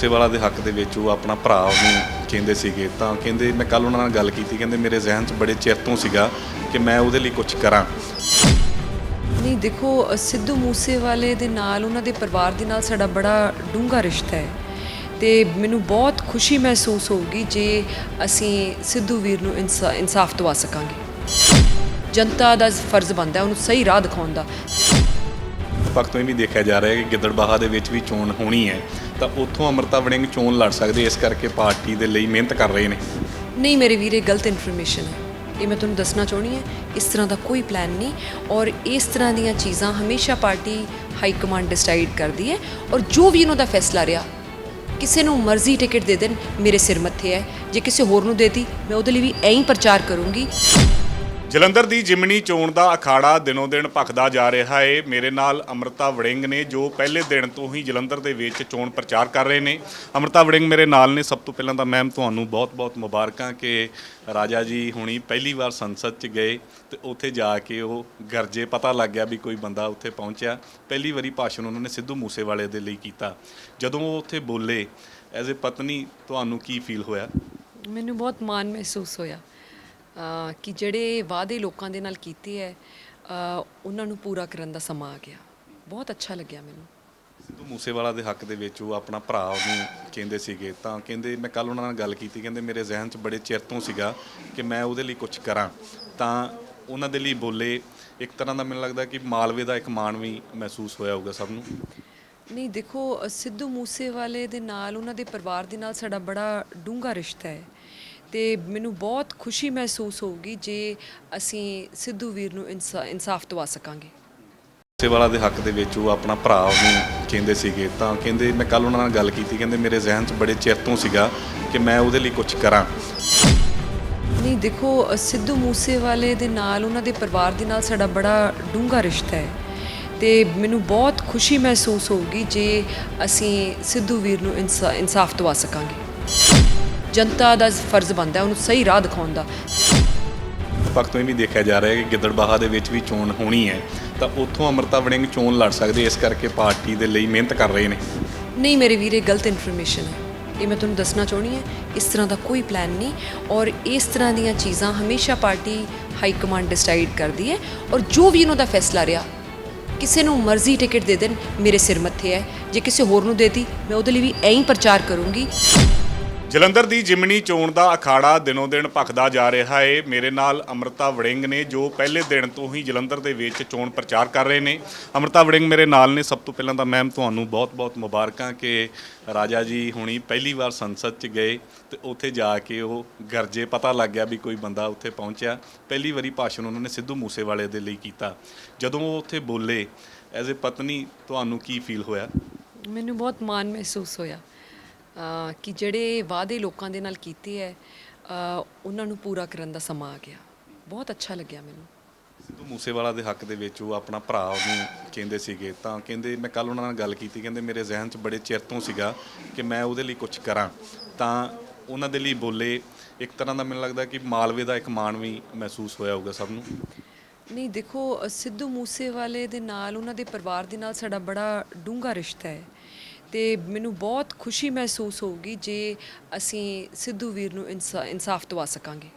ਸੇਵਾਲਾ ਦੇ ਹੱਕ ਦੇ ਵਿੱਚ ਉਹ ਆਪਣਾ ਭਰਾ ਉਹਨੂੰ ਕਹਿੰਦੇ ਸੀਗੇ, ਤਾਂ ਕਹਿੰਦੇ ਮੈਂ ਕੱਲ ਉਹਨਾਂ ਨਾਲ ਗੱਲ ਕੀਤੀ, ਕਹਿੰਦੇ ਮੇਰੇ ਜ਼ਿਹਨ 'ਚ ਬੜੇ ਚਿਰ ਤੋਂ ਸੀਗਾ ਕਿ ਮੈਂ ਉਹਦੇ ਲਈ ਕੁਝ ਕਰਾਂ। ਨਹੀਂ, ਦੇਖੋ, ਸਿੱਧੂ ਮੂਸੇਵਾਲੇ ਦੇ ਨਾਲ, ਉਹਨਾਂ ਦੇ ਪਰਿਵਾਰ ਦੇ ਨਾਲ ਸਾਡਾ ਬੜਾ ਡੂੰਘਾ ਰਿਸ਼ਤਾ ਹੈ ਤੇ ਮੈਨੂੰ ਬਹੁਤ ਖੁਸ਼ੀ ਮਹਿਸੂਸ ਹੋਊਗੀ ਜੇ ਅਸੀਂ ਸਿੱਧੂ ਵੀਰ ਨੂੰ ਇਨਸਾ- ਇਨਸਾਫ ਦਵਾ ਸਕਾਂਗੇ। ਜਨਤਾ ਦਾ ਫਰਜ਼ ਬਣਦਾ ਉਹਨੂੰ ਸਹੀ ਰਾਹ ਦਿਖਾਉਣ ਦਾ। ਪੱਖ ਤੋਂ ਇਹ ਵੀ ਦੇਖਿਆ ਜਾ ਰਿਹਾ ਹੈ ਕਿ ਗਿੱਦੜਬਾਹਾ ਦੇ ਵਿੱਚ ਵੀ ਚੋਣ ਹੋਣੀ ਹੈ। ਤਾਂ ਉੱਥੋਂ ਅਮਰਤਾ ਵੜਿੰਗ ਚੋਣ ਲੜ ਸਕਦੇ, ਇਸ ਕਰਕੇ ਪਾਰਟੀ ਦੇ ਲਈ ਮਿਹਨਤ ਕਰ ਰਹੇ ਨੇ। ਨਹੀਂ ਮੇਰੇ ਵੀਰੇ, ਗਲਤ ਇਨਫੋਰਮੇਸ਼ਨ ਹੈ। ਇਹ ਮੈਂ ਤੁਹਾਨੂੰ ਦੱਸਣਾ ਚਾਹਣੀ ਹੈ, ਇਸ ਤਰ੍ਹਾਂ ਦਾ ਕੋਈ ਪਲਾਨ ਨਹੀਂ ਔਰ ਇਸ ਤਰ੍ਹਾਂ ਦੀਆਂ ਚੀਜ਼ਾਂ ਹਮੇਸ਼ਾ ਪਾਰਟੀ ਹਾਈ ਕਮਾਂਡ ਡਿਸਾਈਡ ਕਰਦੀ ਹੈ ਔਰ ਜੋ ਵੀ ਉਹਨਾਂ ਦਾ ਫੈਸਲਾ ਰਿਹਾ, ਕਿਸੇ ਨੂੰ ਮਰਜ਼ੀ ਟਿਕਟ ਦੇ ਦੇਣ, ਮੇਰੇ ਸਿਰ ਮੱਥੇ ਹੈ। ਜੇ ਕਿਸੇ ਹੋਰ ਨੂੰ ਦੇਤੀ ਮੈਂ ਉਹਦੇ ਲਈ ਵੀ ਐਂ ਹੀ ਪ੍ਰਚਾਰ ਕਰੂੰਗੀ। ਜਲੰਧਰ ਦੀ ਜਿਮਨੀ ਚੋਣ ਦਾ ਅਖਾੜਾ ਦਿਨੋਂ ਦਿਨ ਭਖਦਾ ਜਾ ਰਿਹਾ ਹੈ ਮੇਰੇ ਨਾਲ ਅਮਰਤਾ ਵੜਿੰਗ ਨੇ, ਜੋ ਪਹਿਲੇ ਦਿਨ ਤੋਂ ਹੀ ਜਲੰਧਰ ਦੇ ਵਿੱਚ ਚੋਣ ਪ੍ਰਚਾਰ ਕਰ ਰਹੇ ਨੇ। ਅਮਰਤਾ ਵੜਿੰਗ ਮੇਰੇ ਨਾਲ ਨੇ। ਸਭ ਤੋਂ ਪਹਿਲਾਂ ਤਾਂ ਮੈਮ, ਤੁਹਾਨੂੰ ਬਹੁਤ-ਬਹੁਤ ਮੁਬਾਰਕਾਂ ਕਿ ਰਾਜਾ ਜੀ ਹੁਣੀ ਪਹਿਲੀ ਵਾਰ ਸੰਸਦ 'ਚ ਗਏ ਤੇ ਉੱਥੇ ਜਾ ਕੇ ਉਹ ਗਰਜੇ ਪਤਾ ਲੱਗ ਗਿਆ ਵੀ ਕੋਈ ਬੰਦਾ ਉੱਥੇ ਪਹੁੰਚਿਆ। ਪਹਿਲੀ ਵਾਰੀ ਭਾਸ਼ਣ ਉਹਨਾਂ ਨੇ ਸਿੱਧੂ ਮੂਸੇਵਾਲੇ ਦੇ ਲਈ ਕੀਤਾ। ਜਦੋਂ ਉਹ ਉੱਥੇ ਬੋਲੇ, ਐਜ਼ ਅ ਪਤਨੀ, ਤੁਹਾਨੂੰ ਕੀ ਫੀਲ ਹੋਇਆ? ਮੈਨੂੰ ਬਹੁਤ ਮਾਣ ਮਹਿਸੂਸ ਹੋਇਆ। ਕਿ ਜਿਹੜੇ ਵਾਅਦੇ ਲੋਕਾਂ ਦੇ ਨਾਲ ਕੀਤੇ ਹੈ ਉਹਨਾਂ ਨੂੰ ਪੂਰਾ ਕਰਨ ਦਾ ਸਮਾਂ ਆ ਗਿਆ। ਬਹੁਤ ਅੱਛਾ ਲੱਗਿਆ ਮੈਨੂੰ। ਸਿੱਧੂ ਮੂਸੇਵਾਲਾ ਦੇ ਹੱਕ ਦੇ ਵਿੱਚ ਉਹ ਆਪਣਾ ਭਰਾ ਉਹਨੂੰ ਕਹਿੰਦੇ ਸੀਗੇ ਤਾਂ ਕਹਿੰਦੇ ਮੈਂ ਕੱਲ ਉਹਨਾਂ ਨਾਲ ਗੱਲ ਕੀਤੀ ਕਹਿੰਦੇ ਮੇਰੇ ਜ਼ਿਹਨ 'ਚ ਬੜੇ ਚਿਰ ਤੋਂ ਸੀਗਾ ਕਿ ਮੈਂ ਉਹਦੇ ਲਈ ਕੁਝ ਕਰਾਂ। ਤਾਂ ਉਹਨਾਂ ਦੇ ਲਈ ਬੋਲੇ ਇੱਕ ਤਰ੍ਹਾਂ ਦਾ ਮੈਨੂੰ ਲੱਗਦਾ ਕਿ ਮਾਲਵੇ ਦਾ ਇੱਕ ਮਾਣ ਵੀ ਮਹਿਸੂਸ ਹੋਇਆ ਹੋਊਗਾ ਸਭ ਨੂੰ। ਨਹੀਂ ਦੇਖੋ ਸਿੱਧੂ ਮੂਸੇਵਾਲੇ ਦੇ ਨਾਲ ਉਹਨਾਂ ਦੇ ਪਰਿਵਾਰ ਦੇ ਨਾਲ ਸਾਡਾ ਬੜਾ ਡੂੰਘਾ ਰਿਸ਼ਤਾ ਹੈ ਤੇ ਮੈਨੂੰ ਬਹੁਤ ਖੁਸ਼ੀ ਮਹਿਸੂਸ ਹੋਊਗੀ ਜੇ ਅਸੀਂ ਸਿੱਧੂ ਵੀਰ ਨੂੰ ਇਨਸਾ- ਇਨਸਾਫ ਦਵਾ ਸਕਾਂਗੇ। ਮੂਸੇਵਾਲਾ ਦੇ ਹੱਕ ਦੇ ਵਿੱਚ ਉਹ ਆਪਣਾ ਭਰਾ ਉਹਨੂੰ ਕਹਿੰਦੇ ਸੀਗੇ ਤਾਂ ਕਹਿੰਦੇ ਮੈਂ ਕੱਲ ਉਹਨਾਂ ਨਾਲ ਗੱਲ ਕੀਤੀ ਕਹਿੰਦੇ ਮੇਰੇ ਜ਼ਿਹਨ 'ਚ ਬੜੇ ਚਿਰ ਤੋਂ ਸੀਗਾ ਕਿ ਮੈਂ ਉਹਦੇ ਲਈ ਕੁਝ ਕਰਾਂ। ਨਹੀਂ ਦੇਖੋ ਸਿੱਧੂ ਮੂਸੇਵਾਲੇ ਦੇ ਨਾਲ ਉਹਨਾਂ ਦੇ ਪਰਿਵਾਰ ਦੇ ਨਾਲ ਸਾਡਾ ਬੜਾ ਡੂੰਘਾ ਰਿਸ਼ਤਾ ਹੈ। ਤੇ ਮੈਨੂੰ ਬਹੁਤ ਖੁਸ਼ੀ ਮਹਿਸੂਸ ਹੋਊਗੀ ਜੇ ਅਸੀਂ ਸਿੱਧੂ ਵੀਰ ਨੂੰ ਇਨਸਾ- ਇਨਸਾਫ ਦਵਾ ਸਕਾਂਗੇ। ਜਨਤਾ ਦਾ ਫਰਜ਼ ਬਣਦਾ ਉਹਨੂੰ ਸਹੀ ਰਾਹ ਦਿਖਾਉਣ ਦਾ। ਪੱਖ ਤੋਂ ਇਹ ਵੀ ਦੇਖਿਆ ਜਾ ਰਿਹਾ ਹੈ ਕਿ ਗਿੱਦੜਬਾਹਾ ਦੇ ਵਿੱਚ ਵੀ ਚੋਣ ਹੋਣੀ ਹੈ। ਤਾਂ ਉੱਥੋਂ ਅਮਰਤਾ ਵੜਿੰਗ ਚੋਣ ਲੜ ਸਕਦੇ ਇਸ ਕਰਕੇ ਪਾਰਟੀ ਦੇ ਲਈ ਮਿਹਨਤ ਕਰ ਰਹੇ ਨੇ। ਨਹੀਂ ਮੇਰੇ ਵੀਰੇ ਗਲਤ ਇਨਫੋਰਮੇਸ਼ਨ ਹੈ। ਇਹ ਮੈਂ ਤੁਹਾਨੂੰ ਦੱਸਣਾ ਚਾਹਣੀ ਹੈ ਇਸ ਤਰ੍ਹਾਂ ਦਾ ਕੋਈ ਪਲਾਨ ਨਹੀਂ। ਔਰ ਇਸ ਤਰ੍ਹਾਂ ਦੀਆਂ ਚੀਜ਼ਾਂ ਹਮੇਸ਼ਾ ਪਾਰਟੀ ਹਾਈ ਕਮਾਂਡ ਡਿਸਾਈਡ ਕਰਦੀ ਹੈ। ਔਰ ਜੋ ਵੀ ਉਹਨਾਂ ਦਾ ਫੈਸਲਾ ਰਿਹਾ ਕਿਸੇ ਨੂੰ ਮਰਜ਼ੀ ਟਿਕਟ ਦੇ ਦੇਣ ਮੇਰੇ ਸਿਰ ਮੱਥੇ ਹੈ। ਜੇ ਕਿਸੇ ਹੋਰ ਨੂੰ ਦੇਤੀ ਮੈਂ ਉਹਦੇ ਲਈ ਵੀ ਐਂ ਹੀ ਪ੍ਰਚਾਰ ਕਰੂੰਗੀ। ਜਲੰਧਰ ਦੀ ਜਿਮਨੀ ਚੋਣ ਦਾ ਅਖਾੜਾ ਦਿਨੋਂ ਦਿਨ ਭਖਦਾ ਜਾ ਰਿਹਾ ਹੈ ਮੇਰੇ ਨਾਲ ਅਮਰਤਾ ਵੜਿੰਗ ਨੇ, ਜੋ ਪਹਿਲੇ ਦਿਨ ਤੋਂ ਹੀ ਜਲੰਧਰ ਦੇ ਵਿੱਚ ਚੋਣ ਪ੍ਰਚਾਰ ਕਰ ਰਹੇ ਨੇ। ਅਮਰਤਾ ਵੜਿੰਗ ਮੇਰੇ ਨਾਲ ਨੇ। ਸਭ ਤੋਂ ਪਹਿਲਾਂ ਤਾਂ ਮੈਮ, ਤੁਹਾਨੂੰ ਬਹੁਤ-ਬਹੁਤ ਮੁਬਾਰਕਾਂ ਕਿ ਰਾਜਾ ਜੀ ਹੁਣੀ ਪਹਿਲੀ ਵਾਰ ਸੰਸਦ 'ਚ ਗਏ ਤੇ ਉੱਥੇ ਜਾ ਕੇ ਉਹ ਗਰਜੇ ਪਤਾ ਲੱਗ ਗਿਆ ਵੀ ਕੋਈ ਬੰਦਾ ਉੱਥੇ ਪਹੁੰਚਿਆ। ਪਹਿਲੀ ਵਾਰੀ ਭਾਸ਼ਣ ਉਹਨਾਂ ਨੇ ਸਿੱਧੂ ਮੂਸੇਵਾਲੇ ਦੇ ਲਈ ਕੀਤਾ। ਜਦੋਂ ਉਹ ਉੱਥੇ ਬੋਲੇ, ਐਜ਼ ਅ ਪਤਨੀ, ਤੁਹਾਨੂੰ ਕੀ ਫੀਲ ਹੋਇਆ? ਮੈਨੂੰ ਬਹੁਤ ਮਾਣ ਮਹਿਸੂਸ ਹੋਇਆ। ਕਿ ਜਿਹੜੇ ਵਾਅਦੇ ਲੋਕਾਂ ਦੇ ਨਾਲ ਕੀਤੇ ਹੈ ਉਹਨਾਂ ਨੂੰ ਪੂਰਾ ਕਰਨ ਦਾ ਸਮਾਂ ਆ ਗਿਆ। ਬਹੁਤ ਅੱਛਾ ਲੱਗਿਆ ਮੈਨੂੰ। ਸਿੱਧੂ ਮੂਸੇਵਾਲਾ ਦੇ ਹੱਕ ਦੇ ਵਿੱਚ ਉਹ ਆਪਣਾ ਭਰਾ ਉਹਨੂੰ ਕਹਿੰਦੇ ਸੀਗੇ ਤਾਂ ਕਹਿੰਦੇ ਮੈਂ ਕੱਲ ਉਹਨਾਂ ਨਾਲ ਗੱਲ ਕੀਤੀ ਕਹਿੰਦੇ ਮੇਰੇ ਜ਼ਿਹਨ 'ਚ ਬੜੇ ਚਿਰ ਤੋਂ ਸੀਗਾ ਕਿ ਮੈਂ ਉਹਦੇ ਲਈ ਕੁਝ ਕਰਾਂ। ਤਾਂ ਉਹਨਾਂ ਦੇ ਲਈ ਬੋਲੇ ਇੱਕ ਤਰ੍ਹਾਂ ਦਾ ਮੈਨੂੰ ਲੱਗਦਾ ਕਿ ਮਾਲਵੇ ਦਾ ਇੱਕ ਮਾਣ ਵੀ ਮਹਿਸੂਸ ਹੋਇਆ ਹੋਊਗਾ ਸਭ ਨੂੰ। ਨਹੀਂ ਦੇਖੋ ਸਿੱਧੂ ਮੂਸੇਵਾਲੇ ਦੇ ਨਾਲ ਉਹਨਾਂ ਦੇ ਪਰਿਵਾਰ ਦੇ ਨਾਲ ਸਾਡਾ ਬੜਾ ਡੂੰਘਾ ਰਿਸ਼ਤਾ ਹੈ ਤੇ ਮੈਨੂੰ ਬਹੁਤ ਖੁਸ਼ੀ ਮਹਿਸੂਸ ਹੋਊਗੀ ਜੇ ਅਸੀਂ ਸਿੱਧੂ ਵੀਰ ਨੂੰ ਇਨਸਾ- ਇਨਸਾਫ ਦਵਾ ਸਕਾਂਗੇ।